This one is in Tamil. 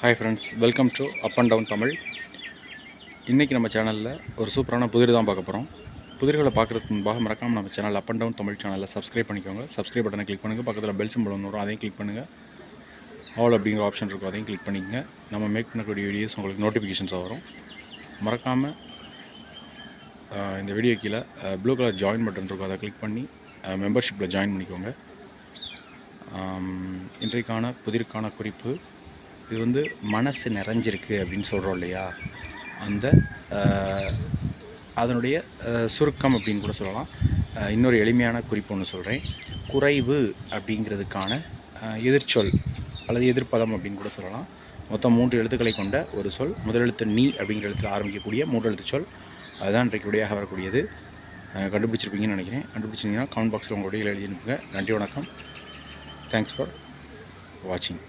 Hi friends welcome to up and down Tamil இன்றைக்கி நம்ம சேனலில் ஒரு சூப்பரான புதிர் தான் பார்க்க போகிறோம் புதிர்களை பார்க்குறதுக்கு முன்பாக மறக்காமல் நம்ம channel up and down Tamil சேனலில் சப்ஸ்கிரைப் பண்ணிக்கோங்க. சப்ஸ்கிரைப் பட்டனை கிளிக் பண்ணுங்கள் பக்கத்தில் பெல் சிம்பிள் ஒன்று வரும் அதையும் கிளிக் பண்ணுங்கள் ஆல் அப்படிங்கிற ஆப்ஷன் இருக்கும் அதையும் கிளிக் பண்ணிக்கங்க. நம்ம மேக் பண்ணக்கூடிய வீடியோஸ் உங்களுக்கு நோட்டிஃபிகேஷன்ஸாக வரும். மறக்காமல் இந்த வீடியோ கீழே ப்ளூ கலர் ஜாயின் பட்டன் இருக்கும் அதை கிளிக் பண்ணி மெம்பர்ஷிப்பில் ஜாயின் பண்ணிக்கோங்க. இன்றைக்கான புதிருக்கான குறிப்பு இது வந்து மனசு நிறைஞ்சிருக்கு அப்படின்னு சொல்கிறோம் இல்லையா? அந்த அதனுடைய சுருக்கம் அப்படின்னு கூட சொல்லலாம். இன்னொரு எளிமையான குறிப்பு ஒன்று சொல்கிறேன் குறைவு அப்படிங்கிறதுக்கான எதிர்ச்சொல் அல்லது எதிர்ப்பதம் அப்படின்னு கூட சொல்லலாம். மொத்தம் மூன்று எழுத்துக்களை கொண்ட ஒரு சொல். முதல் எழுத்து நீ அப்படிங்கிற எழுத்தில் ஆரம்பிக்கக்கூடிய மூன்று எழுத்து சொல். அதுதான் இன்றைக்கு விடையாக வரக்கூடியது. கண்டுபிடிச்சிருப்பீங்கன்னு நினைக்கிறேன். கண்டுபிடிச்சிங்கன்னா கமெண்ட் பாக்ஸில் உங்களுடைய எழுதி அனுப்புங்க. நன்றி வணக்கம். தேங்க்ஸ் ஃபார் வாட்சிங்